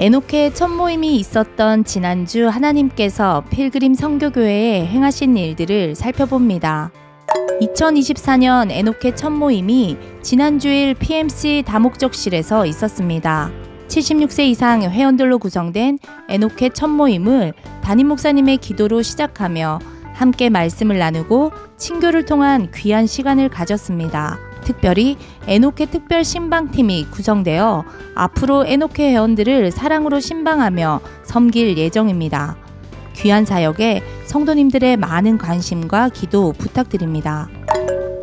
에노케 첫 모임이 있었던 지난주 하나님께서 필그림 성교교회에 행하신 일들을 살펴봅니다. 2024년 에노케 첫 모임이 지난주일 PMC 다목적실에서 있었습니다. 76세 이상 회원들로 구성된 에노케 첫 모임을 담임 목사님의 기도로 시작하며 함께 말씀을 나누고 친교를 통한 귀한 시간을 가졌습니다. 특별히 에노케 특별 신방팀이 구성되어 앞으로 에노케 회원들을 사랑으로 신방하며 섬길 예정입니다. 귀한 사역에 성도님들의 많은 관심과 기도 부탁드립니다.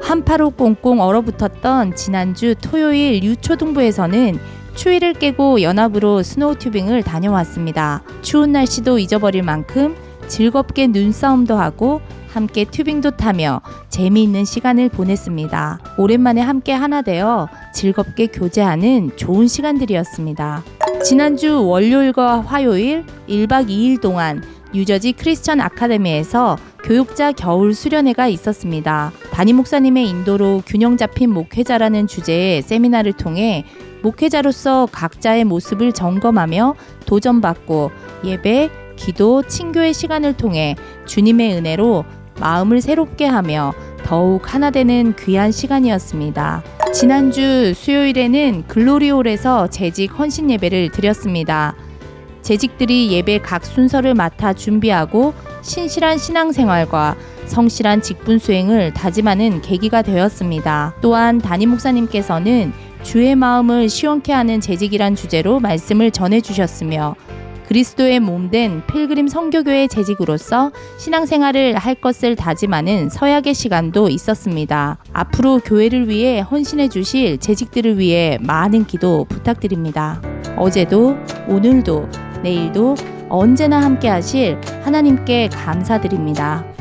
한파로 꽁꽁 얼어붙었던 지난주 토요일 유초등부에서는 추위를 깨고 연합으로 스노우 튜빙을 다녀왔습니다. 추운 날씨도 잊어버릴 만큼 즐겁게 눈싸움도 하고 함께 튜빙도 타며 재미있는 시간을 보냈습니다. 오랜만에 함께 하나 되어 즐겁게 교제하는 좋은 시간들이었습니다. 지난주 월요일과 화요일 1박 2일 동안 뉴저지 크리스천 아카데미에서 교육자 겨울 수련회가 있었습니다. 담임 목사님의 인도로 균형 잡힌 목회자라는 주제의 세미나를 통해 목회자로서 각자의 모습을 점검하며 도전받고 예배, 기도, 친교의 시간을 통해 주님의 은혜로 마음을 새롭게 하며 더욱 하나 되는 귀한 시간이었습니다. 지난주 수요일에는 글로리홀에서 재직 헌신 예배를 드렸습니다. 재직들이 예배 각 순서를 맡아 준비하고 신실한 신앙생활과 성실한 직분 수행을 다짐하는 계기가 되었습니다. 또한 담임 목사님께서는 주의 마음을 시원케 하는 재직이란 주제로 말씀을 전해 주셨으며 그리스도의 몸된 필그림 성교교의 재직으로서 신앙생활을 할 것을 다짐하는 서약의 시간도 있었습니다. 앞으로 교회를 위해 헌신해 주실 재직들을 위해 많은 기도 부탁드립니다. 어제도 오늘도 내일도 언제나 함께 하실 하나님께 감사드립니다.